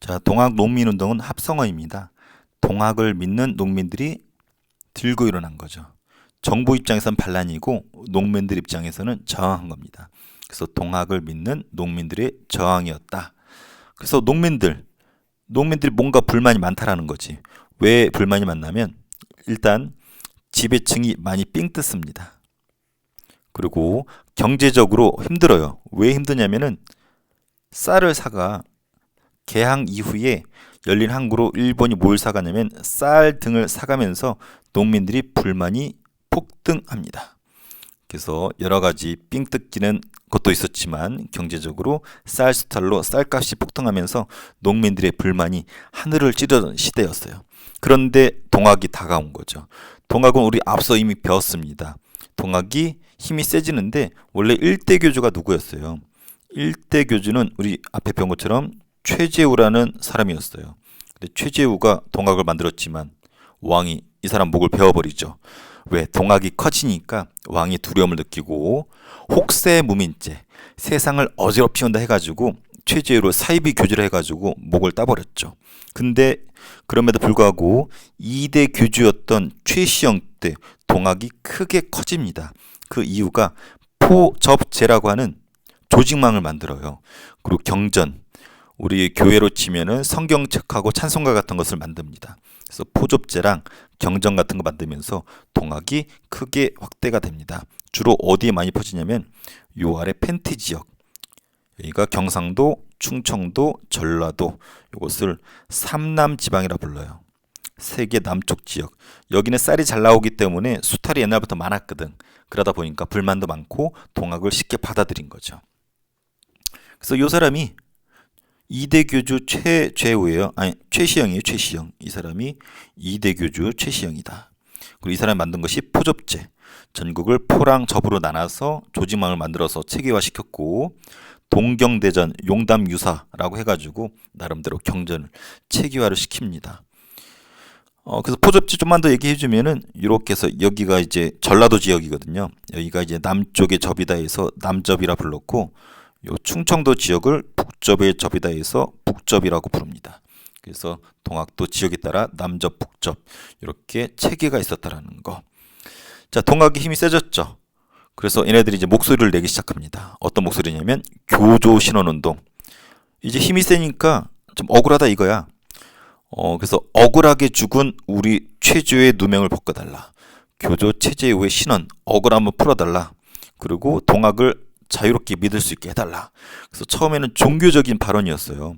자, 동학 농민운동은 합성어입니다. 동학을 믿는 농민들이 들고 일어난 거죠. 정부 입장에선 반란이고 농민들 입장에서는 저항한 겁니다. 그래서 동학을 믿는 농민들의 저항이었다. 그래서 농민들, 농민들이 뭔가 불만이 많다라는 거지. 왜 불만이 많냐면 일단 지배층이 많이 삥 뜯습니다. 그리고 경제적으로 힘들어요. 왜 힘드냐면은 쌀을 사가 개항 이후에 열린 항구로 일본이 뭘 사가냐면 쌀 등을 사가면서 농민들이 불만이 폭등합니다. 그래서 여러 가지 삥 뜯기는 것도 있었지만 경제적으로 쌀 수탈로 쌀값이 폭등하면서 농민들의 불만이 하늘을 찌르던 시대였어요. 그런데 동학이 다가온 거죠. 동학은 우리 앞서 이미 배웠습니다. 동학이 힘이 세지는데 원래 일대 교주가 누구였어요? 일대 교주는 우리 앞에 배운 것처럼 최재우라는 사람이었어요. 근데 최재우가 동학을 만들었지만 왕이 이 사람 목을 베어버리죠. 왜? 동학이 커지니까 왕이 두려움을 느끼고 혹세 무민죄 세상을 어지럽히 한다 해가지고 최재우로 사이비 교주를 해가지고 목을 따버렸죠. 근데 그럼에도 불구하고 2대 교주였던 최시영 때 동학이 크게 커집니다. 그 이유가 포접제라고 하는 조직망을 만들어요. 그리고 경전, 우리 교회로 치면은 성경책하고 찬송가 같은 것을 만듭니다. 그래서 포접제랑 경전 같은 거 만들면서 동학이 크게 확대가 됩니다. 주로 어디에 많이 퍼지냐면 요 아래 펜티 지역 여기가 경상도, 충청도, 전라도 이것을 삼남 지방이라 불러요. 세계 남쪽 지역 여기는 쌀이 잘 나오기 때문에 수탈이 옛날부터 많았거든. 그러다 보니까 불만도 많고 동학을 쉽게 받아들인 거죠. 그래서 요 사람이 이대 교주 최재우예요. 아니 최시영이에요. 최시영. 이 사람이 이대 교주 최시영이다. 그리고 이 사람이 만든 것이 포접제. 전국을 포랑 접으로 나눠서 조직망을 만들어서 체계화시켰고 동경대전 용담유사라고 해가지고 나름대로 경전을 체계화를 시킵니다. 어, 그래서 포접지 좀만 더 얘기해 주면은 이렇게 해서 여기가 이제 전라도 지역이거든요. 여기가 이제 남쪽의 접이다 해서 남접이라 불렀고 요 충청도 지역을 북접의 접이다 해서 북접이라고 부릅니다. 그래서 동학도 지역에 따라 남접, 북접 이렇게 체계가 있었다라는 거. 자, 동학의 힘이 세졌죠. 그래서 얘네들이 이제 목소리를 내기 시작합니다. 어떤 목소리냐면 교조 신원 운동. 이제 힘이 세니까 좀 억울하다 이거야. 어, 그래서 억울하게 죽은 우리 최주의 누명을 벗겨달라. 교조 체제의 신원 억울함을 풀어달라. 그리고 동학을 자유롭게 믿을 수 있게 해달라. 그래서 처음에는 종교적인 발언이었어요.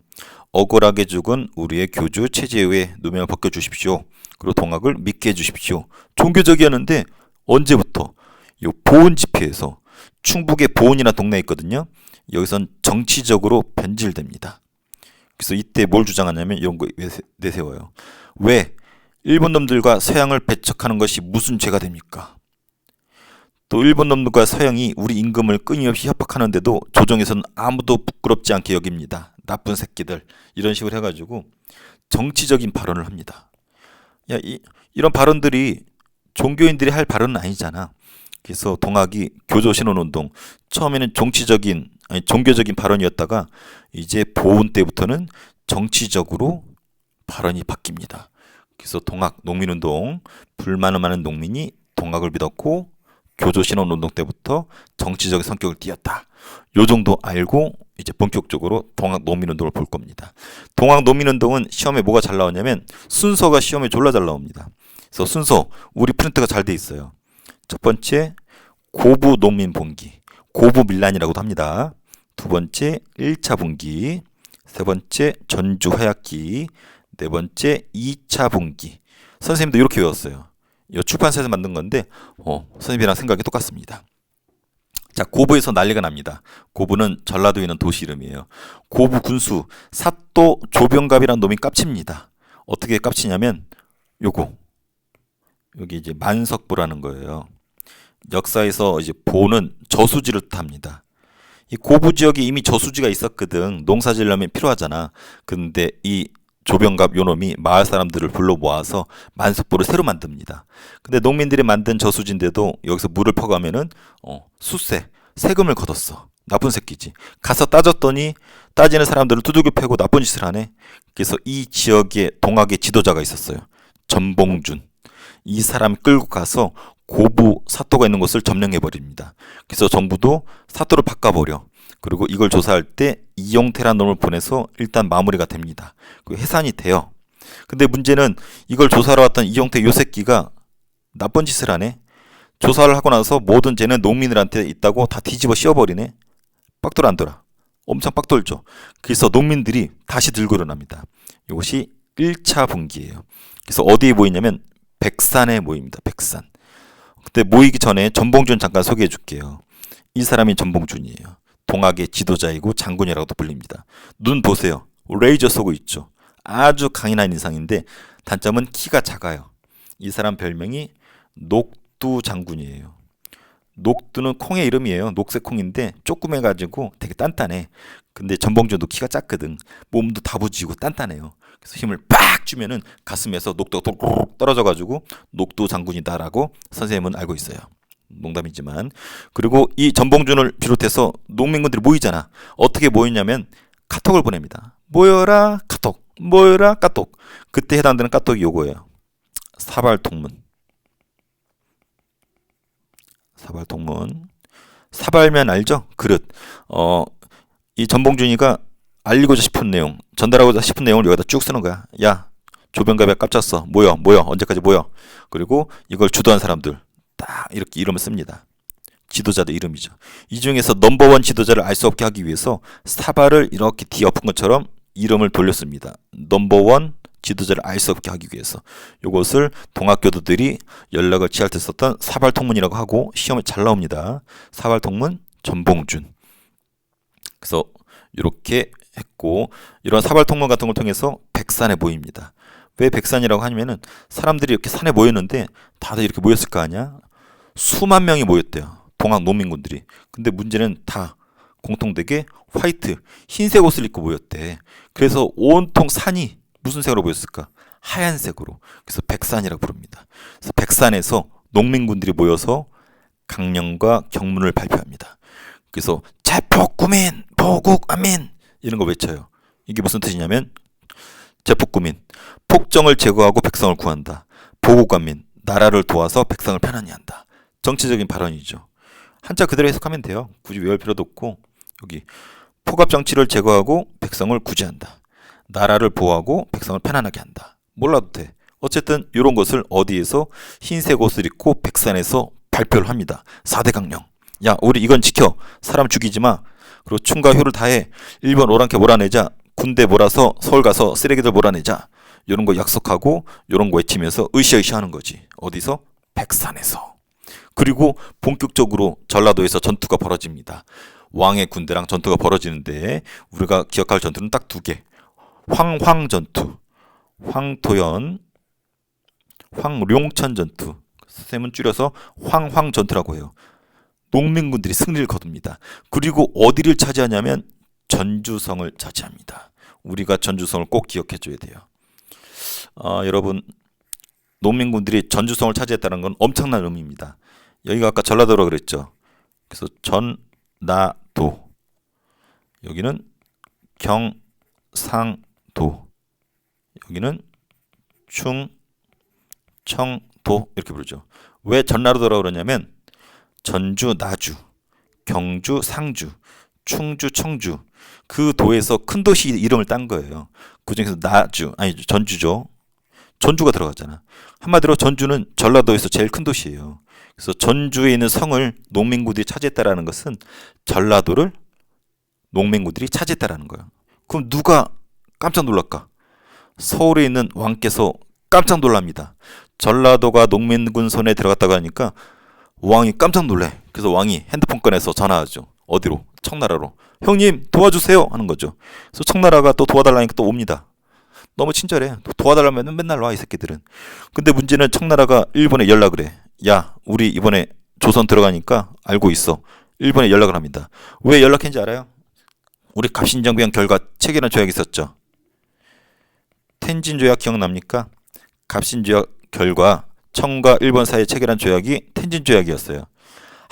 억울하게 죽은 우리의 교주 체제의 누명을 벗겨주십시오. 그리고 동학을 믿게 해주십시오. 종교적이었는데 언제부터? 이 보은 집회에서 충북의 보은이나 동네에 있거든요. 여기선 정치적으로 변질됩니다. 그래서 이때 뭘 주장하냐면 이런 거 내세워요. 왜 일본 놈들과 서양을 배척하는 것이 무슨 죄가 됩니까? 또 일본 놈들과 서양이 우리 임금을 끊임없이 협박하는데도 조정에서는 아무도 부끄럽지 않게 여깁니다. 나쁜 새끼들 이런 식으로 해가지고 정치적인 발언을 합니다. 야, 이, 이런 발언들이 종교인들이 할 발언은 아니잖아. 그래서 동학이 교조 신원 운동 처음에는 정치적인 아니 종교적인 발언이었다가 이제 보훈 때부터는 정치적으로 발언이 바뀝니다. 그래서 동학 농민운동 불만을 많은 농민이 동학을 믿었고 교조 신원 운동 때부터 정치적인 성격을 띠었다. 요 정도 알고 이제 본격적으로 동학 농민운동을 볼 겁니다. 동학 농민운동은 시험에 뭐가 잘 나오냐면 순서가 시험에 졸라 잘 나옵니다. 그래서 순서 우리 프린트가 잘 돼 있어요. 첫 번째 고부 농민 분기, 고부 밀란이라고도 합니다. 두 번째 1차 분기, 세 번째 전주 화약기, 네 번째 2차 분기. 선생님도 이렇게 외웠어요. 이 출판사에서 만든 건데 어, 선생님이랑 생각이 똑같습니다. 자, 고부에서 난리가 납니다. 고부는 전라도에 있는 도시 이름이에요. 고부 군수 사또 조병갑이라는 놈이 깝칩니다. 어떻게 깝치냐면 요거 여기 이제 만석부라는 거예요. 역사에서 이제 보는 저수지를 뜻합니다. 이 고부 지역에 이미 저수지가 있었거든. 농사 지려면 필요하잖아. 근데 이 조병갑 요놈이 마을 사람들을 불러 모아서 만석부를 새로 만듭니다. 근데 농민들이 만든 저수지인데도 여기서 물을 퍼가면은 어, 수세, 세금을 걷었어. 나쁜 새끼지. 가서 따졌더니 따지는 사람들을 두들겨 패고 나쁜 짓을 하네. 그래서 이 지역에 동학의 지도자가 있었어요. 전봉준. 이 사람 끌고 가서 고부 사또가 있는 곳을 점령해 버립니다. 그래서 정부도 사또를 바꿔버려. 그리고 이걸 조사할 때 이용태란 놈을 보내서 일단 마무리가 됩니다. 그 해산이 돼요. 근데 문제는 이걸 조사하러 왔던 이용태 요 새끼가 나쁜 짓을 하네. 조사를 하고 나서 모든 죄는 농민들한테 있다고 다 뒤집어 씌워버리네. 빡돌 안 돌아. 엄청 빡돌죠. 그래서 농민들이 다시 들고 일어납니다. 이것이 1차 분기예요. 그래서 어디에 모이냐면 백산에 모입니다. 백산. 그때 모이기 전에 전봉준 잠깐 소개해 줄게요. 이 사람이 전봉준이에요. 동학의 지도자이고 장군이라고도 불립니다. 눈 보세요. 레이저 쏘고 있죠. 아주 강인한 인상인데 단점은 키가 작아요. 이 사람 별명이 녹두 장군이에요. 녹두는 콩의 이름이에요. 녹색 콩인데 조그매가지고 되게 단단해. 근데 전봉준도 키가 작거든. 몸도 다부지고 단단해요. 그래서 힘을 빡 주면은 가슴에서 녹두가 똑 떨어져가지고 녹두 장군이다라고 선생님은 알고 있어요. 농담이지만 그리고 이 전봉준을 비롯해서 농민군들이 모이잖아. 어떻게 모이냐면 카톡을 보냅니다. 모여라 카톡, 모여라 카톡. 그때 해당되는 카톡이 요거예요. 사발 통문. 사발 통문. 사발면 알죠? 그릇. 어, 이 전봉준이가 알리고자 싶은 내용, 전달하고자 싶은 내용을 여기다 쭉 쓰는 거야. 야, 조병갑에 깝쳤어. 모여, 모여. 언제까지 모여. 그리고 이걸 주도한 사람들 딱 이렇게 이름을 씁니다. 지도자들 이름이죠. 이 중에서 넘버원 지도자를 알 수 없게 하기 위해서 사발을 이렇게 뒤엎은 것처럼 이름을 돌렸습니다. 넘버원 지도자를 알 수 없게 하기 위해서 이것을 동학교도들이 연락을 취할 때 썼던 사발통문이라고 하고 시험에 잘 나옵니다. 사발통문 전봉준. 그래서 이렇게 했고 이런 사발통문 같은 걸 통해서 백산에 모입니다. 왜 백산이라고 하냐면은 사람들이 이렇게 산에 모였는데 다들 이렇게 모였을 거 아니야? 수만 명이 모였대요. 동학 농민군들이. 근데 문제는 다 공통되게 화이트 흰색 옷을 입고 모였대. 그래서 온통 산이 무슨 색으로 보였을까? 하얀색으로. 그래서 백산이라고 부릅니다. 그래서 백산에서 농민군들이 모여서 강령과 경문을 발표합니다. 그래서 제폭구민 보국 아민 이런 거 외쳐요. 이게 무슨 뜻이냐면 제폭구민 폭정을 제거하고 백성을 구한다. 보국 아민 나라를 도와서 백성을 편안히 한다. 정치적인 발언이죠. 한자 그대로 해석하면 돼요. 굳이 외울 필요도 없고 여기 포갑 정치를 제거하고 백성을 구제한다. 나라를 보호하고 백성을 편안하게 한다. 몰라도 돼. 어쨌든 이런 것을 어디에서 흰색 옷을 입고 백산에서 발표를 합니다. 4대 강령. 야, 우리 이건 지켜. 사람 죽이지 마. 그리고 춤과 효를 다해 일본 오랑캐 몰아내자. 군대 몰아서 서울 가서 쓰레기들 몰아내자. 이런 거 약속하고 이런 거 외치면서 으쌰으쌰 하는 거지. 어디서? 백산에서. 그리고 본격적으로 전라도에서 전투가 벌어집니다. 왕의 군대랑 전투가 벌어지는데 우리가 기억할 전투는 딱 두 개. 황황 전투, 황토연, 황룡천 전투. 쌤은 줄여서 황황 전투라고 해요. 농민군들이 승리를 거둡니다. 그리고 어디를 차지하냐면 전주성을 차지합니다. 우리가 전주성을 꼭 기억해 줘야 돼요. 아, 여러분 농민군들이 전주성을 차지했다는 건 엄청난 의미입니다. 여기가 아까 전라도라고 그랬죠. 그래서 전나도 여기는 경상도 여기는 충청도 이렇게 부르죠. 왜 전라도라고 그러냐면 전주, 나주, 경주, 상주, 충주, 청주 그 도에서 큰 도시 이름을 딴 거예요. 그 중에서 나주 아니 전주죠. 전주가 들어갔잖아. 한마디로 전주는 전라도에서 제일 큰 도시예요. 그래서 전주에 있는 성을 농민구들이 차지했다라는 것은 전라도를 농민구들이 차지했다라는 거야. 그럼 누가 깜짝 놀랄까? 서울에 있는 왕께서 깜짝 놀랍니다. 전라도가 농민군 손에 들어갔다고 하니까 왕이 깜짝 놀래. 그래서 왕이 핸드폰 꺼내서 전화하죠. 어디로? 청나라로. 형님 도와주세요 하는 거죠. 그래서 청나라가 또 도와달라니까 또 옵니다. 너무 친절해. 도와달라면 맨날 와 이 새끼들은. 근데 문제는 청나라가 일본에 연락을 해. 야, 우리 이번에 조선 들어가니까 알고 있어. 일본에 연락을 합니다. 왜 연락했는지 알아요? 우리 갑신정변 결과 체결한 조약이 있었죠. 텐진 조약 기억납니까? 갑신 조약 결과 청과 일본 사이에 체결한 조약이 텐진 조약이었어요.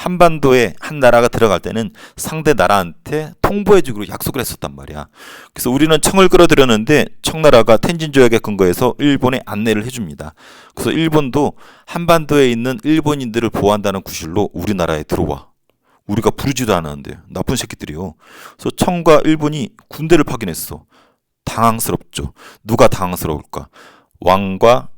한반도에 한 나라가 들어갈 때는 상대 나라한테 통보해주기로 약속을 했었단 말이야. 그래서 우리는 청을 끌어들였는데 청나라가 텐진 조약에 근거해서 일본에 안내를 해줍니다. 그래서 일본도 한반도에 있는 일본인들을 보호한다는 구실로 우리나라에 들어와. 우리가 부르지도 않았는데 나쁜 새끼들이요. 그래서 청과 일본이 군대를 파견했어. 당황스럽죠. 누가 당황스러울까? 왕과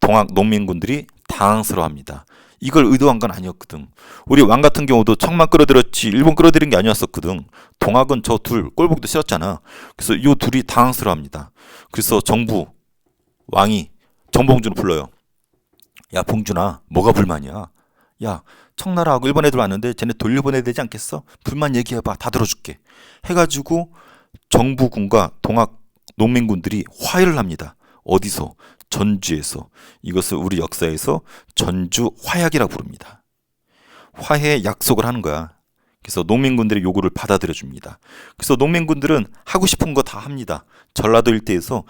동학 농민군들이 당황스러워합니다. 이걸 의도한 건 아니었거든. 우리 왕 같은 경우도 청만 끌어들였지 일본 끌어들인 게 아니었었거든. 동학은 저 둘 꼴보기도 싫었잖아. 그래서 요 둘이 당황스러워합니다. 그래서 정부 왕이 정봉준을 불러요. 야 봉준아, 뭐가 불만이야? 야 청나라하고 일본 애들 왔는데 쟤네 돌려보내야 되지 않겠어? 불만 얘기해봐. 다 들어줄게. 해가지고 정부군과 동학 농민군들이 화해를 합니다. 어디서? 전주에서. 이것을 우리 역사에서 전주 화약이라고 부릅니다. 화해 약속을 하는 거야. 그래서 농민군들의 요구를 받아들여 줍니다. 그래서 농민군들은 하고 싶은 거 다 합니다. 전라도 일대에서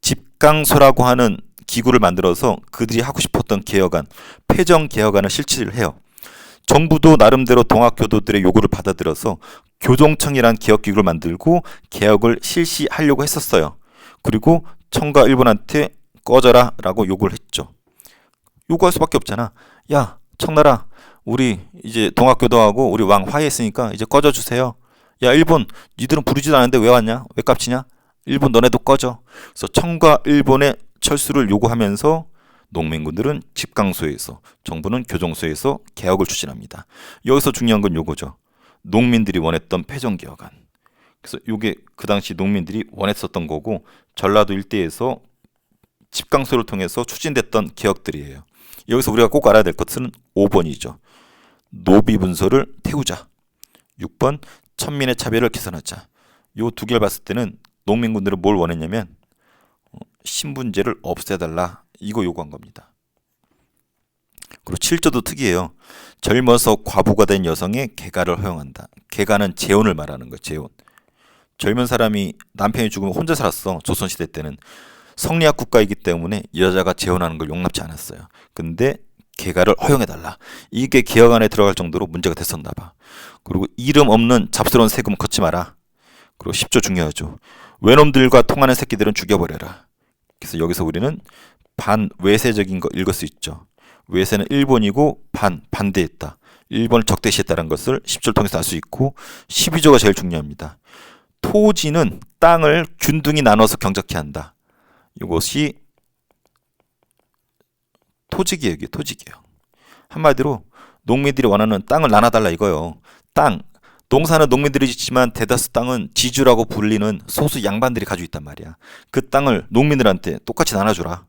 집강소라고 하는 기구를 만들어서 그들이 하고 싶었던 개혁안, 폐정 개혁안을 실시를 해요. 정부도 나름대로 동학교도들의 요구를 받아들여서 교동청이란 개혁기구를 만들고 개혁을 실시하려고 했었어요. 그리고 청과 일본한테 꺼져라 라고 요구를 했죠. 요구할 수밖에 없잖아. 야, 청나라, 우리 이제 동학교도 하고 우리 왕 화해했으니까 이제 꺼져 주세요. 야, 일본, 니들은 부르지도 않는데 왜 왔냐? 왜 깝치냐? 일본 너네도 꺼져. 그래서 청과 일본의 철수를 요구하면서 농민군들은 집강소에서 정부는 교정소에서 개혁을 추진합니다. 여기서 중요한 건 요거죠. 농민들이 원했던 폐정개혁안. 그래서 요게 그 당시 농민들이 원했었던 거고 전라도 일대에서 집강소를 통해서 추진됐던 개혁들이에요. 여기서 우리가 꼭 알아야 될 것은 5번이죠. 노비 분서를 태우자. 6번 천민의 차별을 개선하자. 요 두 개를 봤을 때는 농민군들은 뭘 원했냐면 어, 신분제를 없애달라 이거 요구한 겁니다. 그리고 7조도 특이해요. 젊어서 과부가 된 여성의 개가를 허용한다. 개가는 재혼을 말하는 거예요. 재혼. 젊은 사람이 남편이 죽으면 혼자 살았어. 조선시대 때는. 성리학 국가이기 때문에 여자가 재혼하는 걸 용납지 않았어요. 근데 개가를 허용해달라. 이게 개혁 안에 들어갈 정도로 문제가 됐었나 봐. 그리고 이름 없는 잡스러운 세금 걷지 마라. 그리고 10조 중요하죠. 외놈들과 통하는 새끼들은 죽여버려라. 그래서 여기서 우리는 반외세적인 거 읽을 수 있죠. 외세는 일본이고 반 반대했다. 일본을 적대시했다는 것을 10조를 통해서 알 수 있고 12조가 제일 중요합니다. 토지는 땅을 균등히 나눠서 경작케 한다. 이것이 토지개혁이에요. 토지개혁. 한마디로 농민들이 원하는 땅을 나눠달라 이거요. 땅. 농사는 농민들이 짓지만 대다수 땅은 지주라고 불리는 소수 양반들이 가지고 있단 말이야. 그 땅을 농민들한테 똑같이 나눠주라.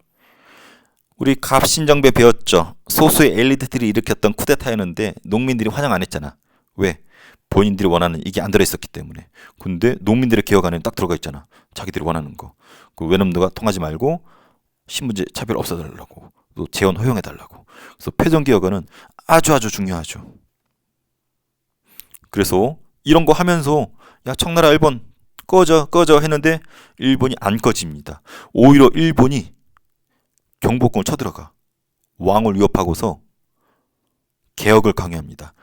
우리 갑신정배 배웠죠. 소수의 엘리트들이 일으켰던 쿠데타였는데 농민들이 환영 안 했잖아. 왜? 본인들이 원하는 이게 안 들어있었기 때문에. 근데 농민들의 개혁 안에는 딱 들어가 있잖아. 자기들이 원하는 거. 그 외놈들과 통하지 말고 신분제 차별 없애달라고. 또 재원 허용해달라고. 그래서 폐정개혁안은 아주 아주 중요하죠. 그래서 이런 거 하면서 야 청나라 일본 꺼져 꺼져 했는데 일본이 안 꺼집니다. 오히려 일본이 경복궁을 쳐들어가 왕을 위협하고서 개혁을 강요합니다.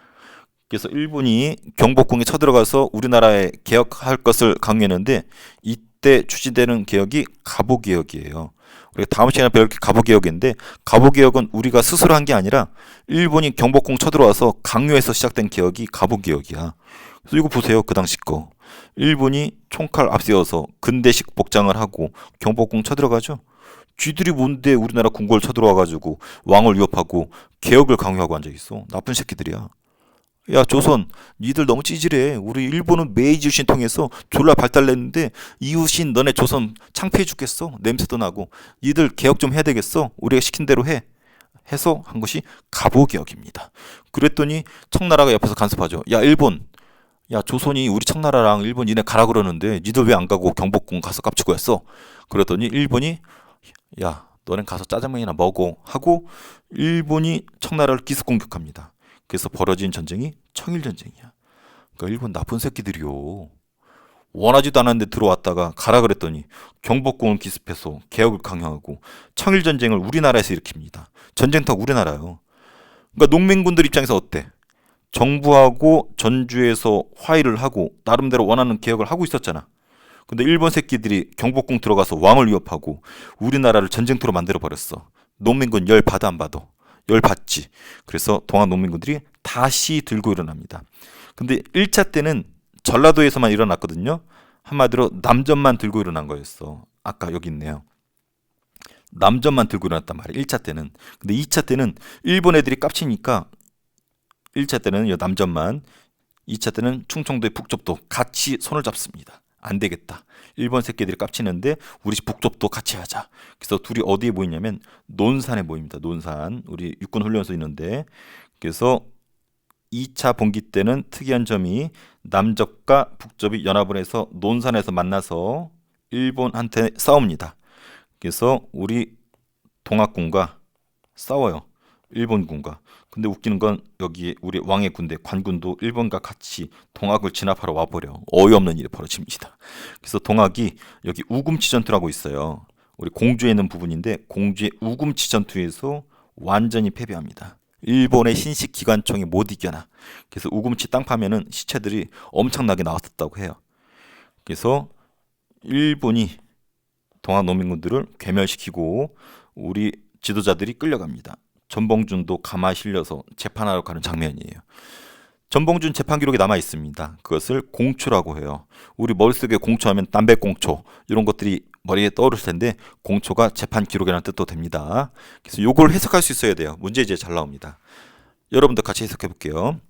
그래서 일본이 경복궁에 쳐들어가서 우리나라에 개혁할 것을 강요했는데 이때 추진되는 개혁이 가보 개혁이에요. 우리가 다음 시간에 배울 게 가보 개혁인데 가보 개혁은 우리가 스스로 한 게 아니라 일본이 경복궁 쳐들어와서 강요해서 시작된 개혁이 가보 개혁이야. 그래서 이거 보세요. 그 당시 거. 일본이 총칼 앞세워서 근대식 복장을 하고 경복궁 쳐들어가죠. 쥐들이 뭔데 우리나라 궁궐 쳐들어와가지고 왕을 위협하고 개혁을 강요하고 앉아있어. 나쁜 새끼들이야. 야 조선 니들 너무 찌질해. 우리 일본은 메이지 유신 통해서 졸라 발달했는데 이웃인 너네 조선 창피해 죽겠어. 냄새도 나고. 니들 개혁 좀 해야 되겠어. 우리가 시킨 대로 해. 해서 한 것이 가보개혁입니다. 그랬더니 청나라가 옆에서 간섭하죠. 야 일본. 야 조선이 우리 청나라랑 일본 니네 가라 그러는데 니들 왜 안 가고 경복궁 가서 깝치고 했어? 그랬더니 일본이 야 너넨 가서 짜장면이나 먹어 하고 일본이 청나라를 기습 공격합니다 그래서 벌어진 전쟁이 청일 전쟁이야. 그러니까 일본 나쁜 새끼들이요. 원하지도 않았는데 들어왔다가 가라 그랬더니 경복궁을 기습해서 개혁을 강요하고 청일 전쟁을 우리나라에서 일으킵니다. 전쟁터 우리나라요. 그러니까 농민군들 입장에서 어때? 정부하고 전주에서 화의를 하고 나름대로 원하는 개혁을 하고 있었잖아. 근데 일본 새끼들이 경복궁 들어가서 왕을 위협하고 우리나라를 전쟁터로 만들어 버렸어. 농민군 열 받아 안 받아? 열 받지. 그래서 동학 농민군들이 다시 들고 일어납니다. 근데 1차 때는 전라도에서만 일어났거든요. 한마디로 남전만 들고 일어난 거였어. 아까 여기 있네요. 남전만 들고 일어났단 말이에요. 1차 때는. 근데 2차 때는 일본 애들이 깝치니까 1차 때는 요 남전만, 2차 때는 충청도의 북쪽도 같이 손을 잡습니다. 안 되겠다. 일본 새끼들이 깝치는데 우리 북쪽도 같이 하자. 그래서 둘이 어디에 모이냐면 논산에 모입니다. 논산. 우리 육군 훈련소 있는데 그래서 2차 봉기 때는 특이한 점이 남접과 북접이 연합을 해서 논산에서 만나서 일본한테 싸웁니다. 그래서 우리 동학군과 싸워요. 일본군과. 근데 웃기는 건 여기 우리 왕의 군대 관군도 일본과 같이 동학을 진압하러 와버려. 어이없는 일이 벌어집니다. 그래서 동학이 여기 우금치 전투라고 있어요. 우리 공주에 있는 부분인데 공주의 우금치 전투에서 완전히 패배합니다. 일본의 신식 기관총이 못 이겨나. 그래서 우금치 땅 파면은 시체들이 엄청나게 나왔었다고 해요. 그래서 일본이 동학 농민군들을 괴멸시키고 우리 지도자들이 끌려갑니다. 전봉준도 가마 실려서 재판하러 가는 장면이에요. 전봉준 재판 기록이 남아 있습니다. 그것을 공초라고 해요. 우리 머릿속에 공초하면 담배 공초 이런 것들이 머리에 떠오를 텐데 공초가 재판 기록이라는 뜻도 됩니다. 그래서 요걸 해석할 수 있어야 돼요. 문제지에 잘 나옵니다. 여러분도 같이 해석해 볼게요.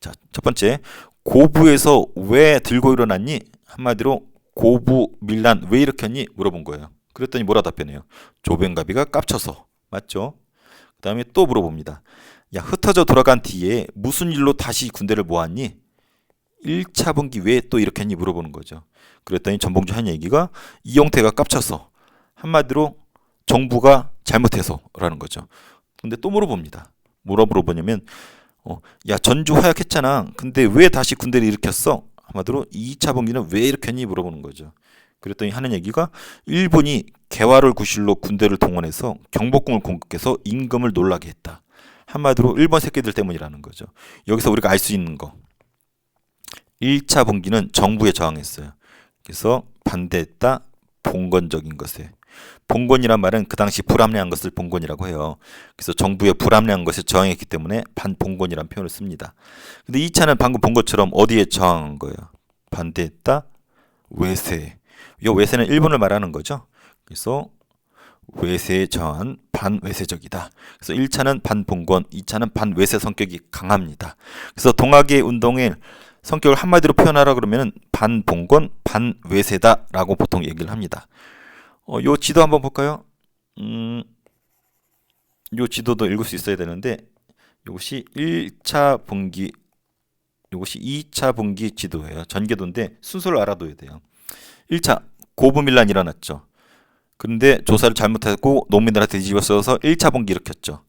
자, 첫 번째 고부에서 왜 들고 일어났니? 한마디로 고부 밀란 왜 일으켰니? 물어본 거예요. 그랬더니 뭐라 답변해요? 조병갑이가 깝쳐서 맞죠? 그 다음에 또 물어봅니다. 야 흩어져 돌아간 뒤에 무슨 일로 다시 군대를 모았니? 1차 분기 왜 또 이렇게 했니? 물어보는 거죠. 그랬더니 전봉주 한 얘기가 이용태가 깝쳐서 한마디로 정부가 잘못해서라는 거죠. 근데 또 물어봅니다. 뭐라 물어보냐면 어, 야 전주 화약했잖아. 근데 왜 다시 군대를 일으켰어? 한마디로 2차 분기는 왜 일으켰니? 물어보는 거죠. 그랬더니 하는 얘기가 일본이 개화를 구실로 군대를 동원해서 경복궁을 공격해서 임금을 놀라게 했다. 한마디로 일본 새끼들 때문이라는 거죠. 여기서 우리가 알 수 있는 거. 1차 분기는 정부에 저항했어요. 그래서 반대했다. 봉건적인 것에. 봉건이란 말은 그 당시 불합리한 것을 봉건이라고 해요. 그래서 정부의 불합리한 것에 저항했기 때문에 반봉건이라는 표현을 씁니다. 근데 2차는 방금 본 것처럼 어디에 저항한 거예요? 반대했다. 외세. 이 외세는 일본을 말하는 거죠. 그래서 외세에 저항한 반외세적이다. 그래서 1차는 반봉건, 2차는 반외세 성격이 강합니다. 그래서 동학의 운동의 성격을 한마디로 표현하라 그러면 반봉건, 반외세다라고 보통 얘기를 합니다. 어, 요 지도 한번 볼까요? 음, 요 지도도 읽을 수 있어야 되는데 이것이 1차 분기, 이것이 2차 분기 지도예요. 전개도인데 순서를 알아둬야 돼요. 1차 고부밀란 일어났죠. 근데 조사를 잘못하고 농민들한테 뒤집어 써서 1차 분기 일으켰죠.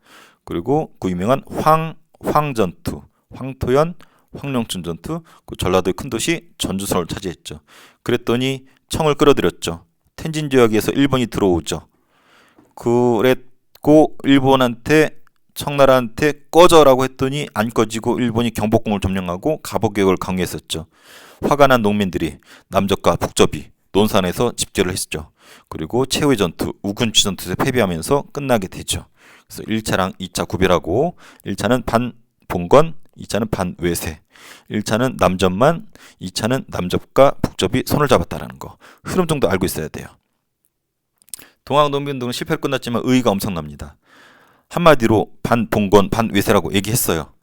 그리고 그 유명한 황 황전투, 황토연, 황룡춘 전투, 그 전라도의 큰 도시 전주선을 차지했죠. 그랬더니 청을 끌어들였죠. 텐진 지역에서 일본이 들어오죠. 그랬고 일본한테 청나라한테 꺼져라고 했더니 안 꺼지고 일본이 경복궁을 점령하고 갑오개혁을 강요했었죠. 화가 난 농민들이 남적과 북접이 논산에서 집결을 했죠. 그리고 최후의 전투, 우군치 전투에서 패배하면서 끝나게 되죠. 그래서 1차랑 2차 구별하고 1차는 반 봉건, 2차는 반외세. 1차는 남접만, 2차는 남접과 북접이 손을 잡았다라는 거. 흐름 정도 알고 있어야 돼요. 동학농민운동은 실패로 끝났지만 의의가 엄청납니다. 한마디로 반봉건, 반외세라고 얘기했어요.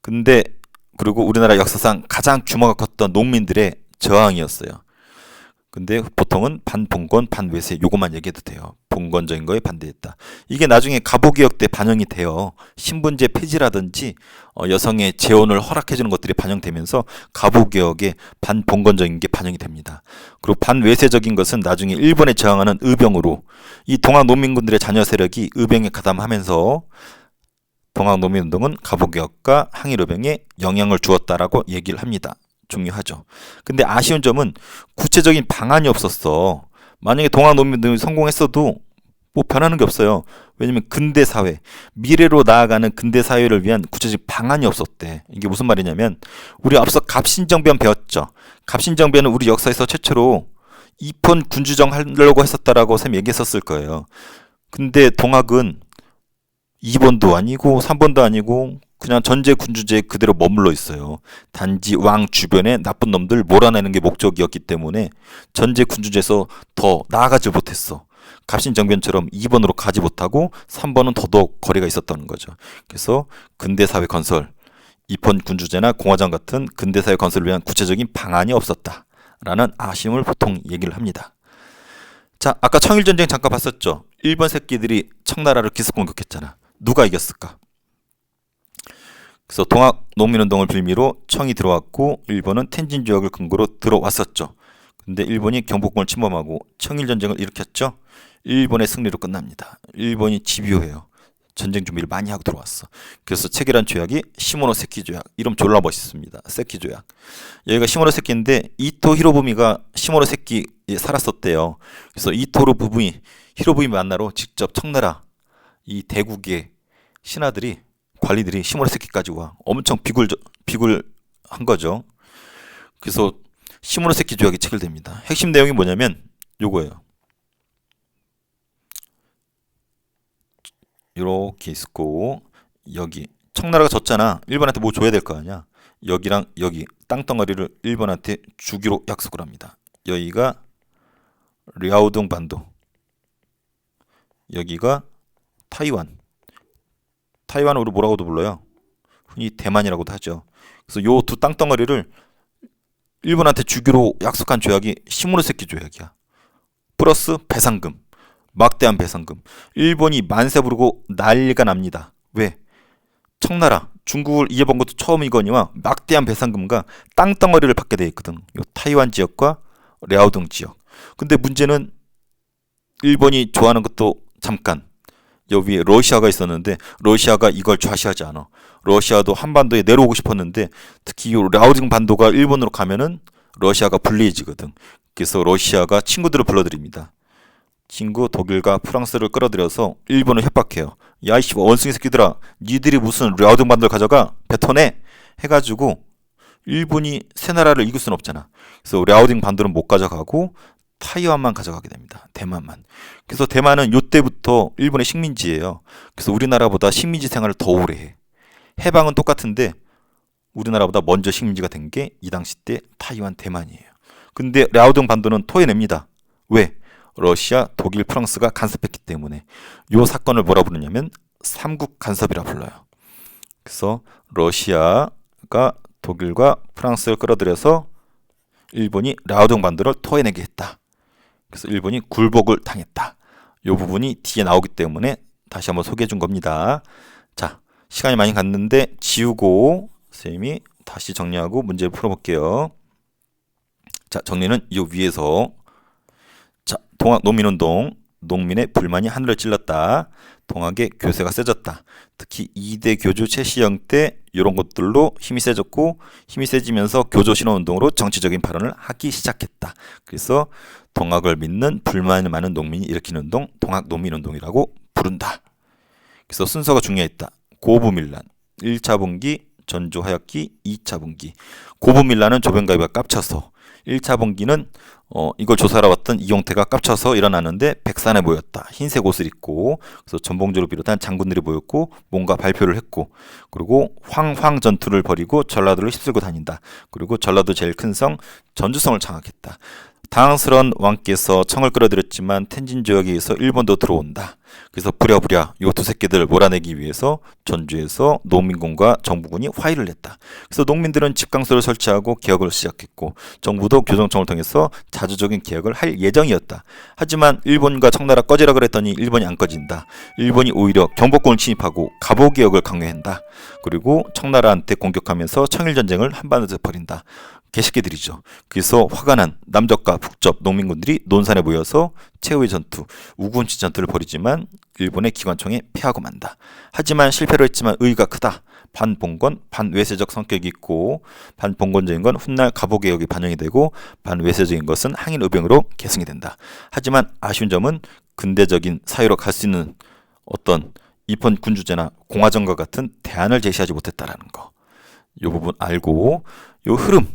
근데 그리고 우리나라 역사상 가장 규모가 컸던 농민들의 저항이었어요. 근데 보통은 반봉건, 반외세 요것만 얘기해도 돼요. 봉건적인 거에 반대했다. 이게 나중에 가보개혁 때 반영이 돼요. 신분제 폐지라든지 어, 여성의 재혼을 허락해주는 것들이 반영되면서 가보개혁에 반봉건적인 게 반영이 됩니다. 그리고 반외세적인 것은 나중에 일본에 저항하는 의병으로 이 동학 농민군들의 자녀 세력이 의병에 가담하면서 동학 농민운동은 가보개혁과 항일의병에 영향을 주었다라고 얘기를 합니다. 중요하죠. 근데 아쉬운 점은 구체적인 방안이 없었어. 만약에 동학 농민들이 성공했어도 뭐 변하는 게 없어요. 왜냐면 근대 사회, 미래로 나아가는 근대 사회를 위한 구체적 방안이 없었대. 이게 무슨 말이냐면 우리 앞서 갑신정변 배웠죠. 갑신정변은 우리 역사에서 최초로 입헌 군주정 하려고 했었다라고 쌤 얘기했었을 거예요. 근데 동학은 2번도 아니고 3번도 아니고 그냥 전제 군주제 그대로 머물러 있어요. 단지 왕 주변에 나쁜 놈들 몰아내는 게 목적이었기 때문에 전제 군주제에서 더 나아가지 못했어. 갑신정변처럼 2번으로 가지 못하고 3번은 더더욱 거리가 있었다는 거죠. 그래서 근대사회 건설, 입헌 군주제나 공화정 같은 근대사회 건설을 위한 구체적인 방안이 없었다 라는 아쉬움을 보통 얘기를 합니다. 자, 아까 청일전쟁 잠깐 봤었죠. 일본 새끼들이 청나라를 기습 공격했잖아. 누가 이겼을까? 그래서 동학 농민운동을 빌미로 청이 들어왔고 일본은 텐진 조약을 근거로 들어왔었죠. 근데 일본이 경복궁을 침범하고 청일 전쟁을 일으켰죠. 일본의 승리로 끝납니다. 일본이 집요해요. 전쟁 준비를 많이 하고 들어왔어. 그래서 체결한 조약이 시모노세키 조약. 이름 졸라 멋있습니다. 세키 조약. 여기가 시모노세키인데 이토 히로부미가 시모노세키에 살았었대요. 그래서 이토로 부부이 히로부미 만나러 직접 청나라 이 대국의 신하들이 관리들이 시모노세키까지 와 엄청 비굴 비굴 한 거죠. 그래서 시모노세키 조약이 체결됩니다. 핵심 내용이 뭐냐면 요거예요. 이렇게 있고 여기 청나라가 졌잖아. 일본한테 뭐 줘야 될 거 아니야. 여기랑 여기 땅덩어리를 일본한테 주기로 약속을 합니다. 여기가 랴오둥 반도. 여기가 타이완. 타이완을 우리 뭐라고도 불러요? 흔히 대만이라고도 하죠. 그래서 요 두 땅덩어리를 일본한테 주기로 약속한 조약이 시모노세키 조약이야. 플러스 배상금. 막대한 배상금. 일본이 만세 부르고 난리가 납니다. 왜? 청나라, 중국을 이어본 것도 처음 이거니와 막대한 배상금과 땅덩어리를 받게 돼 있거든. 요 타이완 지역과 랴오둥 지역. 근데 문제는 일본이 좋아하는 것도 잠깐 여기에 러시아가 있었는데 러시아가 이걸 좌시하지 않아. 러시아도 한반도에 내려오고 싶었는데 특히 이 라오딩 반도가 일본으로 가면은 러시아가 불리해지거든. 그래서 러시아가 친구들을 불러들입니다. 친구 독일과 프랑스를 끌어들여서 일본을 협박해요. 야이씨 원숭이 새끼들아, 니들이 무슨 라오딩 반도를 가져가 뱉어내 해가지고 일본이 새 나라를 이길 수는 없잖아. 그래서 라오딩 반도는 못 가져가고 타이완만 가져가게 됩니다. 대만만. 그래서 대만은 요때부터 일본의 식민지예요. 그래서 우리나라보다 식민지 생활을 더 오래 해. 해방은 똑같은데 우리나라보다 먼저 식민지가 된 게 이 당시 때 타이완 대만이에요. 근데 랴오둥 반도는 토해냅니다. 왜? 러시아, 독일, 프랑스가 간섭했기 때문에 요 사건을 뭐라 부르냐면 삼국 간섭이라 불러요. 그래서 러시아가 독일과 프랑스를 끌어들여서 일본이 랴오둥 반도를 토해내게 했다. 그래서 일본이 굴복을 당했다. 요 부분이 뒤에 나오기 때문에 다시 한번 소개해 준 겁니다. 자, 시간이 많이 갔는데 지우고 선생님이 다시 정리하고 문제 풀어볼게요. 자, 정리는 이 위에서 자, 동학 농민운동 농민의 불만이 하늘을 찔렀다. 동학의 교세가 세졌다. 특히 2대 교주 최시영 때 이런 것들로 힘이 세졌고 힘이 세지면서 교조 신호 운동으로 정치적인 발언을 하기 시작했다. 그래서 동학을 믿는 불만이 많은 농민이 일으키는 운동 동학 농민 운동이라고 부른다. 그래서 순서가 중요했다. 고부밀란 1차 분기 전조하였기 2차 분기 고부밀란은 조변가위가 깝쳐서 1차 분기는 어, 이걸 조사하러 왔던 이용태가 깝쳐서 일어나는데 백산에 모였다. 흰색 옷을 입고 그래서 전봉주를 비롯한 장군들이 모였고 뭔가 발표를 했고 그리고 황황 전투를 벌이고 전라도를 휩쓸고 다닌다. 그리고 전라도 제일 큰 성 전주성을 장악했다. 당황스러운 왕께서 청을 끌어들였지만 텐진 조약에 의해서 일본도 들어온다. 그래서 부랴부랴 요 두 새끼들을 몰아내기 위해서 전주에서 농민군과 정부군이 화의를 냈다. 그래서 농민들은 집강소를 설치하고 개혁을 시작했고 정부도 교정청을 통해서 자주적인 개혁을 할 예정이었다. 하지만 일본과 청나라 꺼지라 그랬더니 일본이 안 꺼진다. 일본이 오히려 경복궁을 침입하고 갑오 개혁을 강요한다. 그리고 청나라한테 공격하면서 청일전쟁을 한반도에서 벌인다. 개새끼들이죠. 그래서 화가 난 남적과 북적 농민군들이 논산에 모여서 최후의 전투, 우군치 전투를 벌이지만 일본의 기관총에 패하고 만다. 하지만 실패로 했지만 의의가 크다. 반봉건, 반외세적 성격이 있고 반봉건적인 건 훗날 갑오개혁이 반영이 되고 반외세적인 것은 항일의병으로 계승이 된다. 하지만 아쉬운 점은 근대적인 사회로 갈 수 있는 어떤 입헌 군주제나 공화정과 같은 대안을 제시하지 못했다라는 거. 이 부분 알고 요 흐름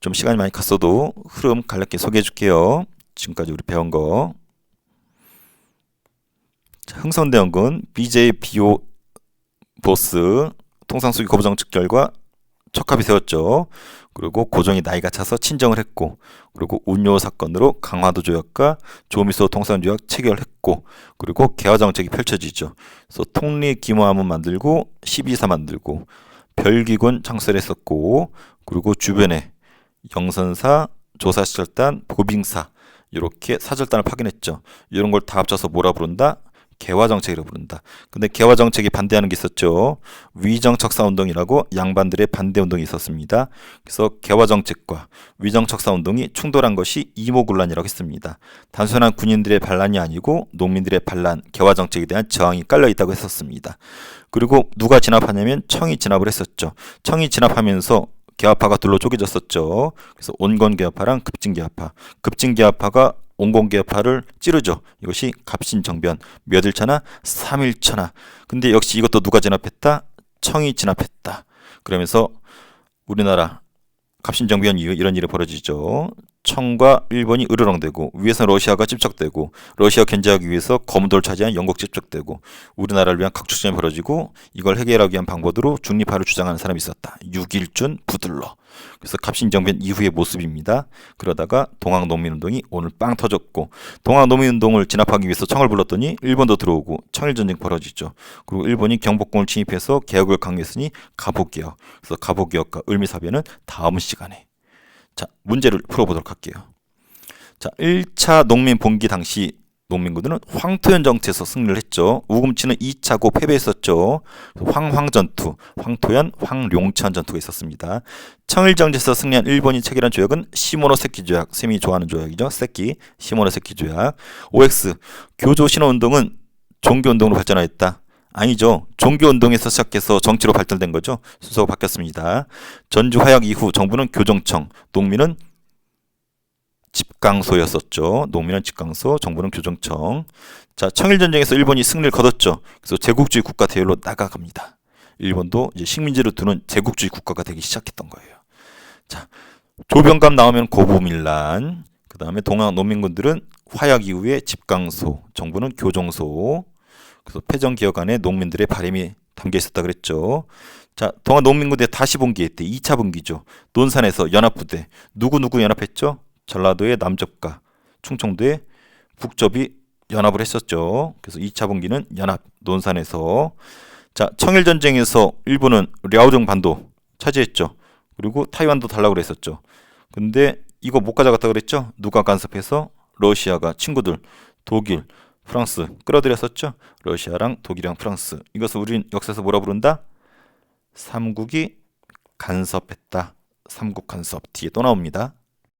좀 시간이 많이 갔어도 흐름 간략히 소개해 줄게요. 지금까지 우리 배운 거. 자, 흥선대원군 BJ 비오 보스 통상수기 거부 정책 결과 척합이 세웠죠. 그리고 고종이 나이가 차서 친정을 했고, 그리고 운요 사건으로 강화도 조약과 조미소 통상 조약 체결했고, 그리고 개화 정책이 펼쳐지죠. 그래서 통리 기모함은 만들고 12사 만들고 별기군 창설했었고, 그리고 주변에 영선사, 조사시절단, 보빙사 이렇게 사절단을 파견했죠. 이런 걸 다 합쳐서 뭐라 부른다? 개화 정책이라고 부른다. 근데 개화 정책이 반대하는 게 있었죠. 위정 척사 운동이라고 양반들의 반대 운동이 있었습니다. 그래서 개화 정책과 위정 척사 운동이 충돌한 것이 이모군란이라고 했습니다. 단순한 군인들의 반란이 아니고 농민들의 반란, 개화 정책에 대한 저항이 깔려 있다고 했었습니다. 그리고 누가 진압하냐면 청이 진압을 했었죠. 청이 진압하면서 개화파가 둘로 쪼개졌었죠. 그래서 온건개화파랑 급진개화파. 급진개화파가 온건개화파를 찌르죠. 이것이 갑신정변. 몇 일차나 3일차나. 근데 역시 이것도 누가 진압했다? 청이 진압했다. 그러면서 우리나라 갑신정변 이후 이런 일이 벌어지죠. 청과 일본이 으르렁대고 위에서 러시아가 집적되고 러시아 견제하기 위해서 검도를 차지한 영국 집적되고 우리나라를 위한 각축전이 벌어지고 이걸 해결하기 위한 방법으로 중립화를 주장하는 사람이 있었다. 육일준 부들러. 그래서 갑신정변 이후의 모습입니다. 그러다가 동학농민운동이 오늘 빵 터졌고 동학농민운동을 진압하기 위해서 청을 불렀더니 일본도 들어오고 청일전쟁 벌어지죠. 그리고 일본이 경복궁을 침입해서 개혁을 강요했으니 갑오개혁. 그래서 갑오개혁과 을미사변은 다음 시간에 자, 문제를 풀어보도록 할게요. 자, 1차 농민 봉기 당시 농민군들은 황토현 정치에서 승리를 했죠. 우금치는 2차고 패배했었죠. 황황 전투, 황토현, 황룡천 전투가 있었습니다. 청일정제에서 승리한 일본이 체결한 조약은 시모노세키 조약, 셈이 좋아하는 조약이죠. 세키, 시모노세키 조약. OX, 교조 신호 운동은 종교 운동으로 발전하였다. 아니죠. 종교운동에서 시작해서 정치로 발전된 거죠. 순서가 바뀌었습니다. 전주 화약 이후 정부는 교정청, 농민은 집강소였었죠. 농민은 집강소, 정부는 교정청. 자, 청일전쟁에서 일본이 승리를 거뒀죠. 그래서 제국주의 국가 대열로 나가갑니다. 일본도 이제 식민지를 두는 제국주의 국가가 되기 시작했던 거예요. 자, 조병감 나오면 고부밀란. 그 다음에 동학 농민군들은 화약 이후에 집강소, 정부는 교정소. 그래서 패전 기억 안에 농민들의 바람이 담겨 있었다 그랬죠. 자, 동학 농민군대 다시 봉기했대. 2차 봉기죠. 논산에서 연합부대. 누구누구 연합했죠? 전라도의 남접과 충청도의 북접이 연합을 했었죠. 그래서 2차 분기는 연합 논산에서 자 청일 전쟁에서 일본은 랴오정 반도 차지했죠. 그리고 타이완도 달라고 그랬었죠. 근데 이거 못 가져갔다 그랬죠. 누가 간섭해서 러시아가 친구들 독일, 프랑스 끌어들였었죠. 러시아랑 독일이랑 프랑스. 이것을 우린 역사에서 뭐라 부른다? 삼국이 간섭했다. 삼국 간섭 뒤에 또 나옵니다.